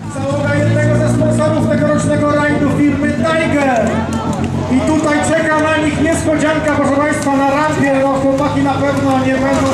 Załoga jednego ze sponsorów tegorocznego rajdu firmy Tiger. I tutaj czeka na nich niespodzianka, proszę Państwa, na rampie. No, chłopaki na pewno nie będą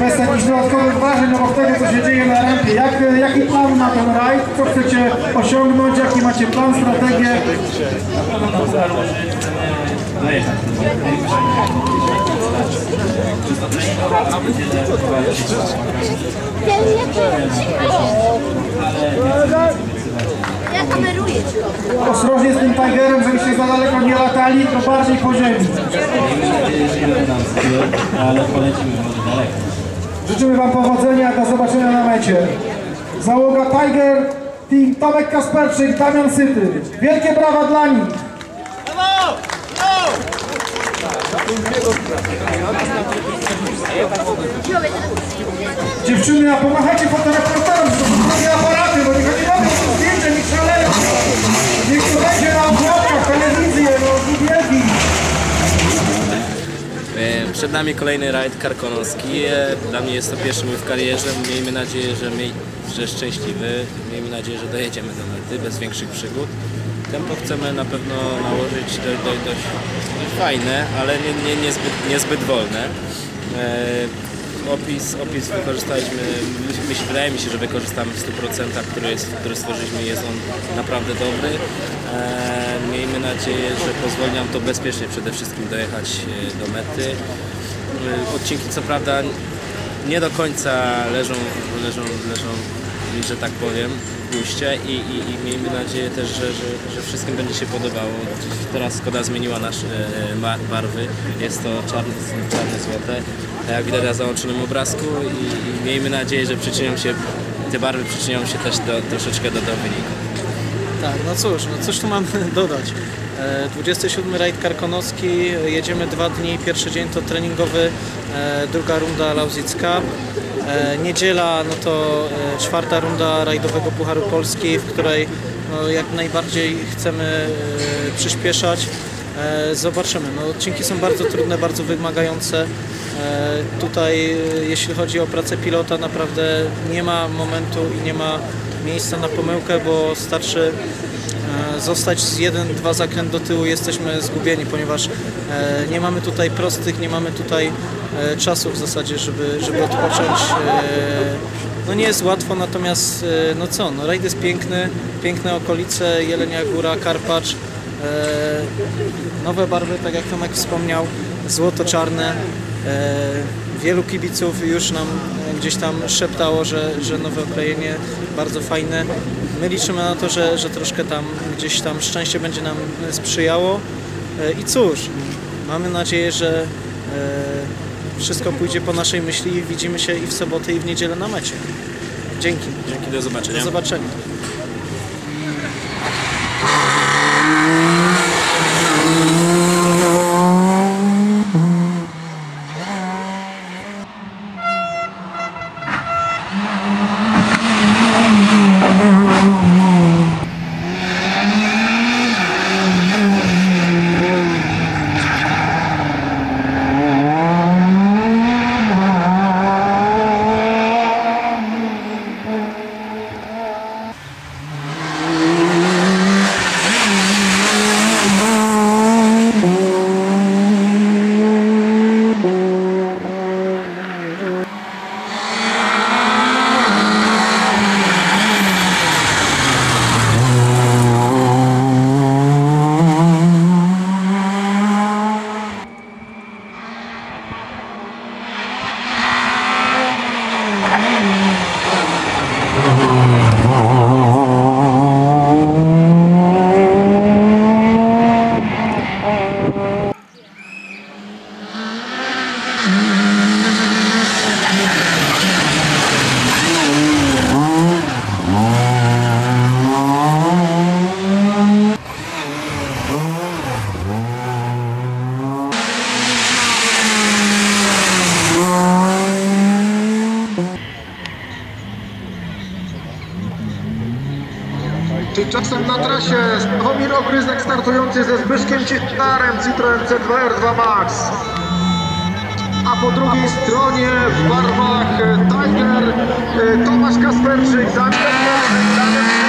bez jakichś dodatkowych wrażeń obok tego, co się dzieje na rampie. Jak, jaki plan na ten rajd? Co chcecie osiągnąć? Jaki macie plan, strategię? Ja kameruję tylko. Ostrożnie z tym Tigerem, żebyście za daleko nie latali, to bardziej po ziemi. Miejmy nadzieję, że nam ale polecimy może daleko. Życzymy Wam powodzenia, do zobaczenia na mecie. Załoga Tiger, Team Tomek Kasperczyk, Damian Syty. Wielkie brawa dla nich. Dziewczyny, a pomachajcie fotoreporterom, Przed nami kolejny rajd karkonoski. E, Dla mnie jest to pierwszy mój w karierze. Miejmy nadzieję, że, miej, że szczęśliwy. Miejmy nadzieję, że dojedziemy do mety bez większych przygód. Tempo chcemy na pewno nałożyć do, do, dość fajne, ale nie, nie, niezbyt, niezbyt wolne. Opis, opis wykorzystaliśmy, myśl, wydaje mi się, że wykorzystamy w 100%, który, jest, który stworzyliśmy, jest on naprawdę dobry. E, miejmy nadzieję, że pozwoli nam to bezpiecznie przede wszystkim dojechać e, do mety. E, Odcinki co prawda nie do końca leżą, leżą, leżą że tak powiem, w guście i, i, i miejmy nadzieję też, że, że, że wszystkim będzie się podobało. Teraz Skoda zmieniła nasze e, barwy, jest to czarne, czarne złote, jak widać na załączonym obrazku i, i miejmy nadzieję, że przyczynią się, te barwy przyczynią się też do, troszeczkę do, do wyniku. Tak, no cóż, no cóż tu mamy dodać. E, 27 rajd karkonoski, jedziemy dwa dni, pierwszy dzień to treningowy, e, druga runda Lausitz. E, Niedziela no to e, czwarta runda rajdowego Pucharu Polski, w której no, jak najbardziej chcemy e, przyspieszać. E, Zobaczymy. No, odcinki są bardzo trudne, bardzo wymagające. E, Tutaj, e, jeśli chodzi o pracę pilota, naprawdę nie ma momentu i nie ma miejsca na pomyłkę, bo starszy e, zostać z jeden, dwa zakręt do tyłu jesteśmy zgubieni, ponieważ e, nie mamy tutaj prostych, nie mamy tutaj e, czasu w zasadzie, żeby, żeby odpocząć. E, No nie jest łatwo, natomiast e, no co, no rajd jest piękny, piękne okolice, Jelenia Góra, Karpacz, e, nowe barwy, tak jak Tomek wspomniał, złoto-czarne. E, Wielu kibiców już nam e, gdzieś tam szeptało, że, że nowe oklejenie bardzo fajne. My liczymy na to, że, że troszkę tam gdzieś tam szczęście będzie nam sprzyjało. E, I cóż, mamy nadzieję, że e, wszystko pójdzie po naszej myśli i widzimy się i w sobotę i w niedzielę na mecie. Dzięki. Dzięki, do zobaczenia. Do zobaczenia. Tymczasem na trasie Sławomir Ogryzek startujący ze Zbyszkiem Ciechnarem Citroen C2R2 Max. A po drugiej stronie w barwach Tiger e, Tomasz Kasperczyk, Kowalczyk,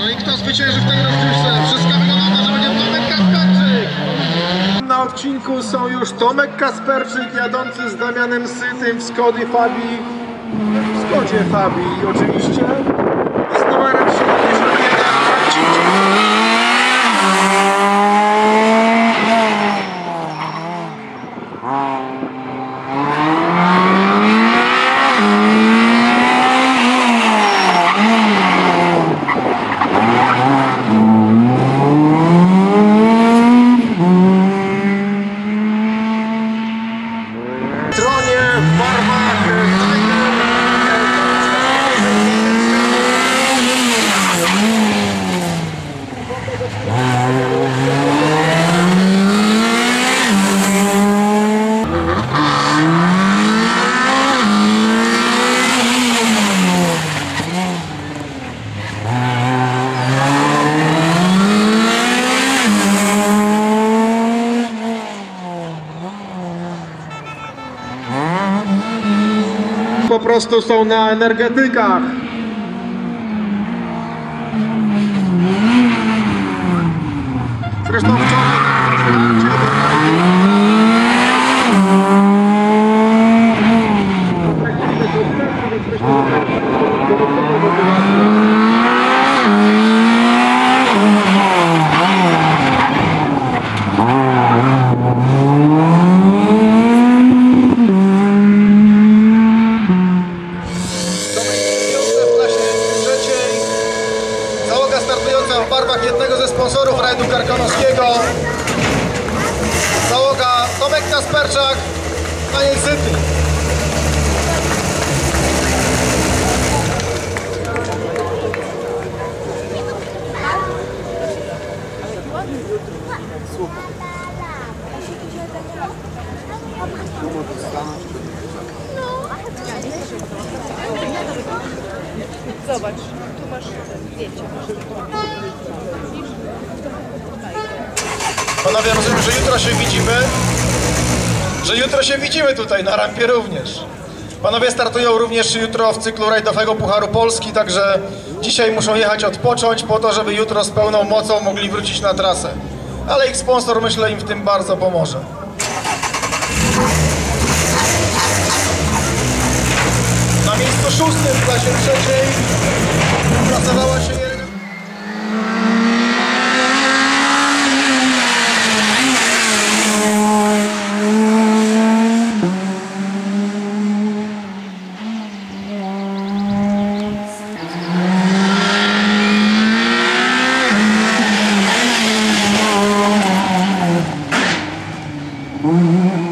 No i kto zwycięży w tej rozgrywce? Wszystko wygląda że będzie Tomek Kasperczyk. Na odcinku są już Tomek Kasperczyk jadący z Damianem Sytym w Skodzie Fabii. W Skodzie Fabii oczywiście. I z numerem 71 Marcin stronie w barwach Tiger. Po prostu są na energetykach. Zresztą wczoraj w klasie trzeciej. W barwach jednego ze sponsorów rajdu karkonoskiego. Załoga Tomek Kasperczak, Daniel Syty. Zobacz, zdjęcie. Panowie, rozumiem, że jutro się widzimy. Że jutro się widzimy tutaj na rampie również. Panowie startują również jutro w cyklu rajdowego Pucharu Polski, także dzisiaj muszą jechać odpocząć po to, żeby jutro z pełną mocą mogli wrócić na trasę. Ale ich sponsor myślę im w tym bardzo pomoże. Na miejscu szóstym w klasie trzeciej Mm-hmm.